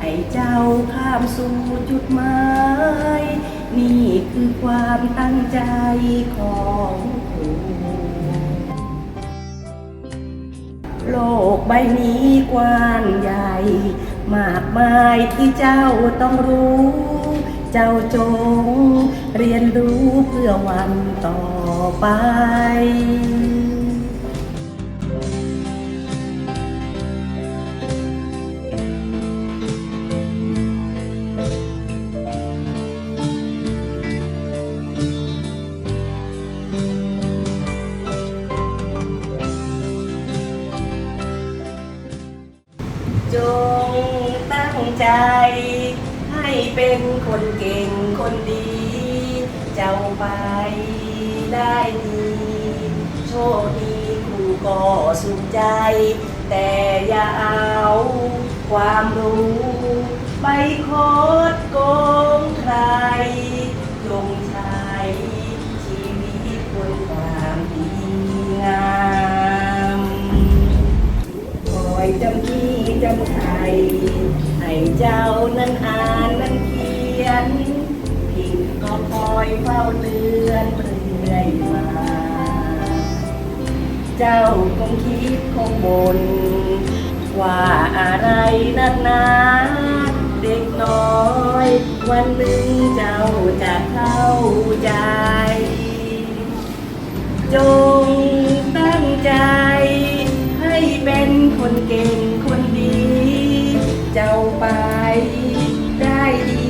ให้เจ้าข้ามสู่จุดหมาย นี่คือความตั้งใจของครูโลกใบนี้กว้างใหญ่ มากมายที่เจ้าต้องรู้ เจ้าจงเรียนรู้เพื่อวันต่อไป จงตั้งใจ ให้เป็นคนเก่งคนดี เจ้าไปได้ดีโชคดีครูก็สุขใจ แต่อย่าเอา ความรู้ ไปโคดโกงใคร จงใช้ชีวิตบนความดี จำที่จำใครให้เจ้านั้นอ่านนั้นเขียนผิดก็คอยเฝ้าเตือนเรื่อยมา เจ้าคงคิดคงบน ว่าอะไรนักหนาเด็กน้อย วันหนึ่งเจ้าจะเข้า คนเก่งคนดี เจ้าไปได้ดี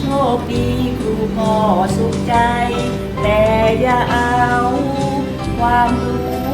โชคดีครูพ่อสุขใจ แต่อย่าเอาความรู้